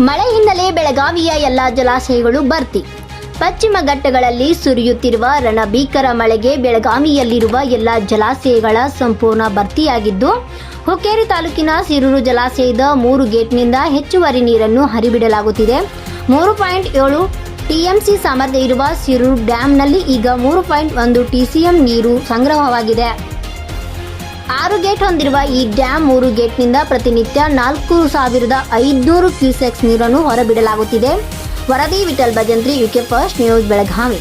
ಮಳೆ ಹಿನ್ನೆಲೆ ಬೆಳಗಾವಿಯ ಎಲ್ಲ ಜಲಾಶಯಗಳು ಭರ್ತಿ. ಪಶ್ಚಿಮ ಘಟ್ಟಗಳಲ್ಲಿ ಸುರಿಯುತ್ತಿರುವ ರಣಭೀಕರ ಮಳೆಗೆ ಬೆಳಗಾವಿಯಲ್ಲಿರುವ ಎಲ್ಲ ಜಲಾಶಯಗಳ ಸಂಪೂರ್ಣ ಭರ್ತಿಯಾಗಿದ್ದು, ಹುಕ್ಕೇರಿ ತಾಲೂಕಿನ ಸಿರೂರು ಜಲಾಶಯದ ಮೂರು ಗೇಟ್ನಿಂದ ಹೆಚ್ಚುವರಿ ನೀರನ್ನು ಹರಿಬಿಡಲಾಗುತ್ತಿದೆ. ಮೂರು ಪಾಯಿಂಟ್ ಏಳು ಟಿಎಂಸಿ ಸಾಮರ್ಥ್ಯ ಇರುವ ಸಿರೂರು ಡ್ಯಾಂನಲ್ಲಿ ಈಗ ಮೂರು ಪಾಯಿಂಟ್ ಒಂದು ಟಿಸಿಎಂ ನೀರು ಸಂಗ್ರಹವಾಗಿದೆ. ಆರು ಗೇಟ್ ಹೊಂದಿರುವ ಈ ಡ್ಯಾಂ ಮೂರು ಗೇಟ್ನಿಂದ ಪ್ರತಿನಿತ್ಯ ನಾಲ್ಕು ಸಾವಿರದ ಐದುನೂರು ಕ್ಯೂಸೆಕ್ಸ್ ನೀರನ್ನು ಹೊರಬಿಡಲಾಗುತ್ತಿದೆ. ವರದಿ Vithal Bhajantri, UK first news, Belagavi.